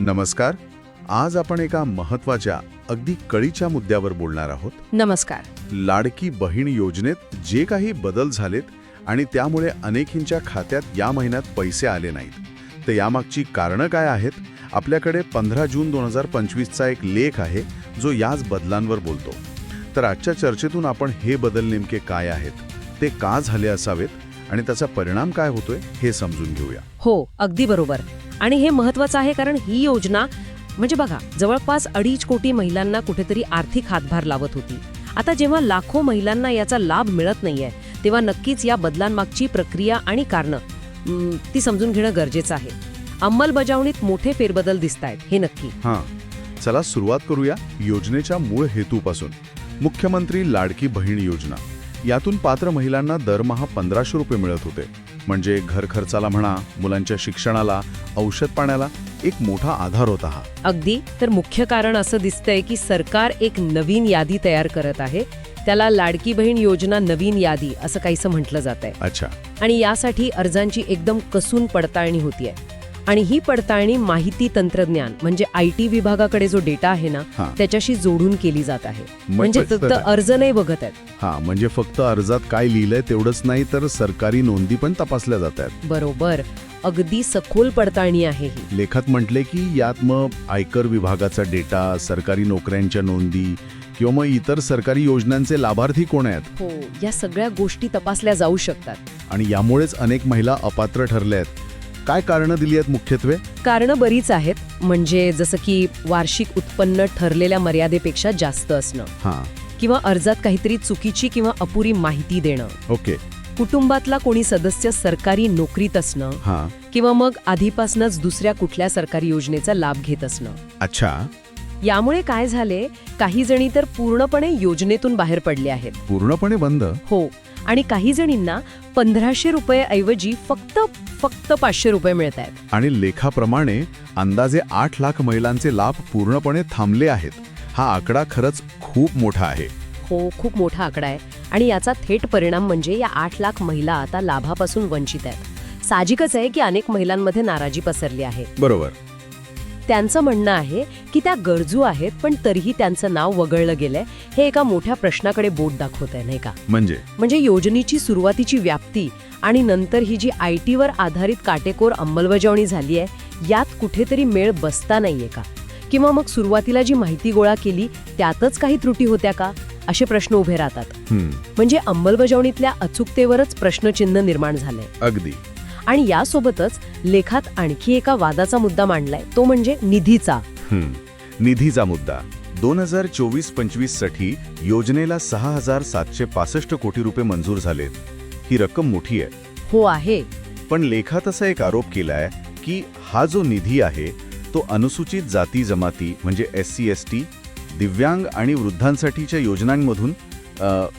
नमस्कार. आज आपण एका महत्त्वाच्या अगदी कळीच्या मुद्द्यावर बोलणार आहोत. नमस्कार. लाडकी बहीण योजनेत जे काही बदल झालेत आणि त्यामुळे अनेकींच्या खात्यात या महिन्यात पैसे आले नाहीत. तर यामागची कारणं काय आहेत? आपल्याकडे पंधरा जून दोन हजार पंचवीसचा एक लेख आहे जो याच बदलांवर बोलतो. तर आजच्या चर्चेतून आपण हे बदल नेमके काय आहेत? ते का झाले असावेत? आणि त्याचा परिणाम काय होतोय हे समजून घेऊया. हो अगदी बरोबर. आणि हे महत्वाचं आहे कारण ही योजना म्हणजे बघा जवळपास अडीच कोटी महिलांना कुठेतरी आर्थिक हातभार लावत होती. आता जेव्हा लाखो महिलांना याचा लाभ मिळत नाहीये तेव्हा नक्कीच या बदलांमागची प्रक्रिया आणि कारणं ती समजून घेणं गरजेचं आहे. अंमलबजावणीत मोठे फेरबदल दिसत आहेत हे नक्की. हां. चला सुरुवात करूया योजनेच्या मूळ हेतूपासून. मुख्यमंत्री लाडकी बहीण योजना. यातून पात्र महिलांना दरमहा पंधराशे रुपये मिळत होते. म्हणजे घर खर्चाला म्हणा मुलांच्या शिक्षणाला औषध पाण्याला एक मोठा आधार होता हा. अगदी. तर मुख्य कारण असं दिसतंय की सरकार एक नवीन यादी तयार करत आहे. त्याला लाडकी बहीण योजना नवीन यादी असं काहीसं म्हटलं जात आहे अच्छा. आणि यासाठी अर्जांची एकदम कसून पडताळणी होतीये. आणि ही पडताळणी माहिती तंत्रज्ञान म्हणजे आय टी विभागाकडे जो डेटा आहे ना त्याच्याशी जोडून केली जात आहे. म्हणजे फक्त फक्त अर्ज नाही बघत आहेत. हा म्हणजे फक्त अर्जात काय लिहिलंय तेवढंच नाही तर सरकारी नोंदी पण तपासल्या जात आहेत. बरोबर. अगदी सखोल पडताळणी आहे ही. लेखात म्हटले की यात मग आयकर विभागाचा डेटा सरकारी नोकऱ्यांच्या नोंदी किंवा मग इतर सरकारी योजनांचे लाभार्थी कोण आहेत? हो या सगळ्या गोष्टी तपासल्या जाऊ शकतात. आणि यामुळेच अनेक महिला अपात्र ठरल्या आहेत. काय कारणं दिली आहेत मुख्यत्वे? कारणं बरीच आहेत म्हणजे जसं की वार्षिक उत्पन्न ठरलेल्या मर्यादेपेक्षा जास्त असणं. हां. किंवा अर्जात काहीतरी चुकीची किंवा अपुरी माहिती देणं. ओके. कुटुंबातला कोणी सदस्य सरकारी नोकरीत असणं. हां. किंवा मग आधीपासूनच दुसऱ्या कुठल्या सरकारी योजनेचा लाभ घेत असणं. अच्छा. यामुळे काय झाले काही जणी तर पूर्णपणे योजनेतून बाहेर पडले आहेत. पूर्णपणे बंद? हो. आणि काही जणींना पंधराशे रुपये ऐवजी फक्त फक्त पाचशे रुपये मिळत आहेत. आणि लेखाप्रमाणे अंदाजे आठ लाख महिलांचे लाभ पूर्णपणे थांबले आहेत. हा आकडा खरंच खूप मोठा आहे. हो खूप मोठा आकडा आहे. आणि याचा थेट परिणाम म्हणजे या आठ लाख महिला आता लाभापासून वंचित आहेत. साहजिकच आहे की अनेक महिलांमध्ये नाराजी पसरली आहे. बरोबर. त्यांचं म्हणणं आहे की त्या गरजू आहेत पण तरीही त्यांचं नाव वगळलं गेलंय. हे एका मोठ्या प्रश्नाकडे बोट दाखवत आहे नाही का? म्हणजे? म्हणजे योजनेची सुरुवातीची व्याप्ती आणि नंतर ही जी आय टीवर आधारित काटेकोर अंमलबजावणी झाली आहे यात कुठेतरी मेळ बसता नाहीये का? किंवा मग सुरुवातीला जी माहिती गोळा केली त्यातच काही त्रुटी होत्या का? असे प्रश्न उभे राहतात. म्हणजे अंमलबजावणीतल्या अचूकतेवरच प्रश्नचिन्ह निर्माण झालंय. अगदी. आणि यासोबतच लेखात आणखी एका वादाचा मुद्दा मांडलाय. तो म्हणजे निधीचा. हम्म. निधीचा मुद्दा. दोन हजार चोवीस पंचवीससाठी योजनेला सहा हजार सातशे पासष्ट कोटी रुपये मंजूर झालेत. ही रक्कम मोठी आहे. हो आहे. पण लेखात असा एक आरोप केलाय की हा जो निधी आहे तो अनुसूचित जाती जमाती म्हणजे एस सी एस टी दिव्यांग आणि वृद्धांसाठीच्या योजनांमधून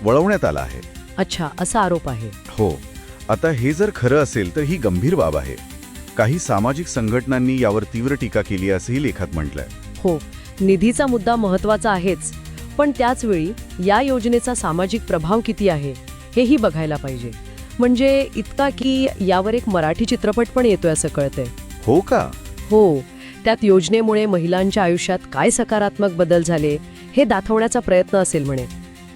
वळवण्यात आला आहे. अच्छा असा आरोप आहे. हो. आता हे जर खरं असेल तर ही गंभीर बाब आहे. काही सामाजिक संघटनांनी यावर तीव्र टीका केली असंही लेखात म्हटलंय. हो निधीचा मुद्दा महत्त्वाचा आहेच पण त्याचवेळी या योजनेचा सामाजिक प्रभाव किती आहे हेही बघायला पाहिजे. म्हणजे इतका की यावर एक मराठी चित्रपट पण येतोय असं कळतंय. हो का? हो त्यात योजनेमुळे महिलांच्या आयुष्यात काय सकारात्मक बदल झाले हे दाखवण्याचा प्रयत्न असेल म्हणे.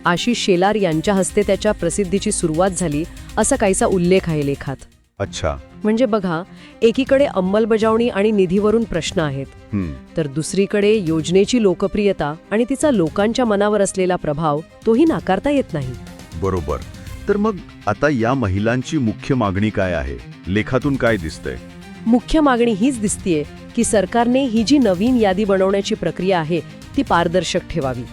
आशिष शेलार यांच्या हस्ते त्याच्या प्रसिद्धीची सुरुवात झाली असा काहीसा उल्लेख आहे लेखात. अच्छा. म्हणजे बघा एकीकडे अंमलबजावणी आणि निधीवरून प्रश्न आहेत. तर दुसरीकडे योजनेची लोकप्रियता आणि तिचा लोकांच्या मनावर असलेला प्रभाव तोही नाकारता येत नाही. बरोबर. तर मग आता या महिलांची मुख्य मागणी काय आहे? लेखातून काय दिसतंय? मुख्य मागणी हीच दिसतीये की सरकारने ही जी नवीन यादी बनवण्याची प्रक्रिया आहे ती पारदर्शक ठेवावी.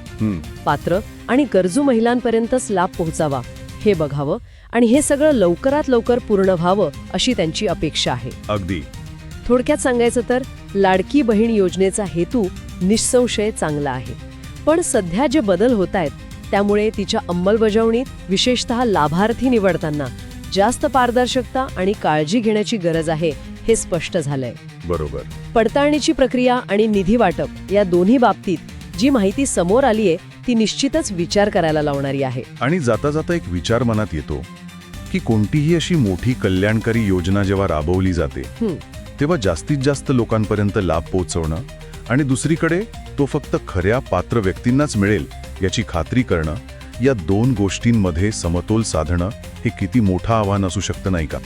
पात्र आणि गरजू महिलांपर्यंतच लाभ पोहोचावा. हे बघावं आणि हे सगळं लवकरात लवकर पूर्ण व्हावं अशी त्यांची अपेक्षा आहे. अगदी. थोडक्यात सांगायचं तर लाडकी बहीण योजनेचा हेतू निःसंशय चांगला आहे. पण सध्या जे बदल होत आहेत त्यामुळे तिच्या अंमलबजावणीत विशेषतः लाभार्थी निवडताना जास्त पारदर्शकता आणि काळजी घेण्याची गरज आहे हे स्पष्ट झालंय. बरोबर. पडताळणीची प्रक्रिया आणि निधी वाटप या दोन्ही बाबतीत जी माहिती समोर आली आहे ती निश्चितच विचार करायला लावणारी आहे. आणि जाता जाता एक विचार मनात येतो की कोणतीही अशी मोठी कल्याणकारी योजना जेव्हा राबवली जाते तेव्हा जास्तीत जास्त लोकांपर्यंत लाभ पोहोचवणं आणि दुसरीकडे तो फक्त खऱ्या पात्र व्यक्तींनाच मिळेल याची खात्री करणं या दोन गोष्टींमध्ये समतोल साधणं हे किती मोठं आव्हान असू शकतं नाही का?